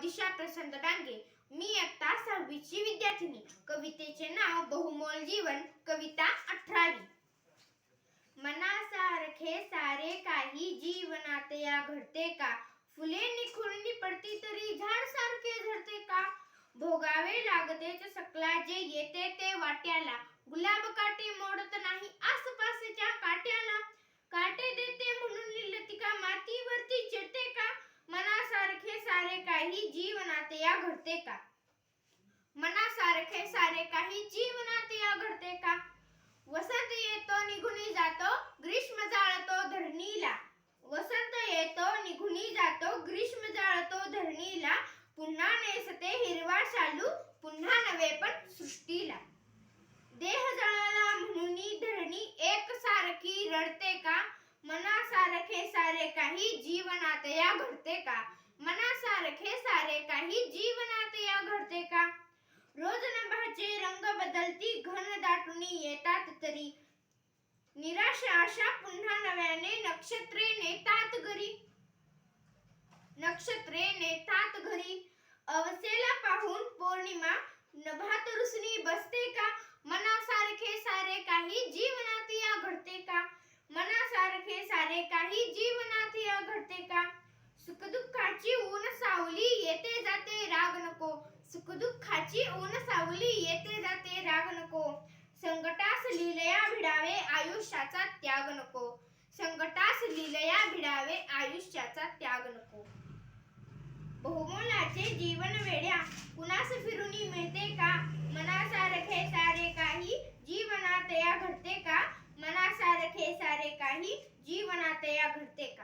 दिशा प्रसन्न डांगे. मी आता सहावीची विद्यार्थिनी. कवितेचे नाव बहुमोल जीवन कविता अठरावी. मनासारखे सारे काही जीवनात या घडते का? फुले निखुळणी पडती तरी झाड सारखे झडते का? भोगावे लागतेच सकला जे येते ते वाट्याला. गुलाब काटे मोडत नाही आसपासच्या काट्याला काटे देते म्हणून लिलतिका मातीवरती चिडते का मनासारखे सारे काही जीवनात या घडते का? मनासारखे सारे काही जीवनात या घडते का? वसंत येतो निघून जातो ग्रीष्म जाळतो धरणीला. वसंत येतो निघून जातो ग्रीष्म जाळतो धरणीला. पुन्हा नेसते हिरवा शालू पुन्हा नवे पण सृष्टीला. देह जळाला म्हणून धरणी एक सारखी रडते का? मनासारखे सारे काही जीवनात या घडते का? सारखे सारे काही जीवनात या घडते का? रोज नभाचे रंग बदलती घन दाटुनी येतात तरी. निराशा आशा पुन्हा नव्याने नक्षत्रे नेतात घरी. नक्षत्रे नेतात घरी. अवसेला पाहून पौर्णिमा नभात रुसणी बसते का मनासारखे सारे काही जीवनात या घडते का मनासारखे सारे काही जीवनात या घडते का सुखदुःखाची ऊन सावली येते जाते राग नको सुखदुःखाची ऊन सावली येते जाते राग नको. संकटास लिलया भिडावे आयुष्याचा त्याग नको. संकटास लिलया भिडावे आयुष्याचा त्याग नको. बहुमोलाचे जीवन वेड्या कुणास फिरुनी मिळते का? मनासारखे सारे काही जीवनात या घडते का? मनासारखे सारे काही जीवनात या घडते का